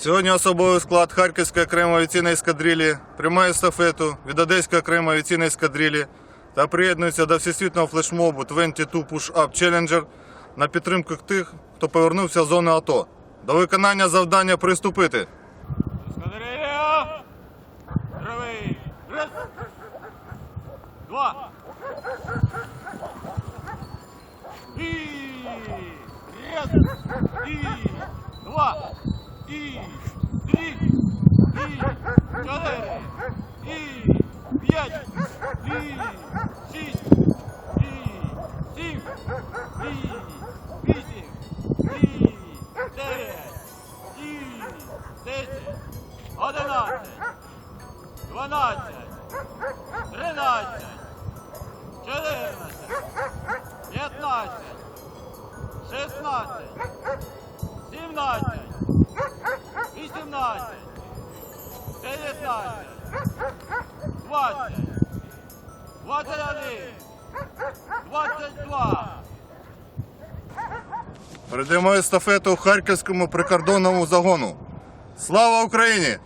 Сьогодні особовий склад Харківської окремої авіаційної ескадрилі приймає естафету від Одеської окремої авіаційної ескадрилі та приєднується до всесвітнього флешмобу 22 Push Up Challenger на підтримку тих, хто повернувся з зони АТО. До виконання завдання приступити. Ескадрилья! Правий! Раз! Два! І! Раз! І! Два! І! Три! І! Чотири! І! П'ять! І! Шість! І! Сім! І! Вісім! І! Дев'ять! І! Десять! Одинадцять! Дванадцять! Тринадцять! Чотирнадцять! П'ятнадцять! Шістнадцять! Сімнадцять! Вісімнадцять! Дев'ятнадцять! Двадцять! Двадцять один! Двадцять два! Передаємо естафету Харківському прикордонному загону. Слава Україні!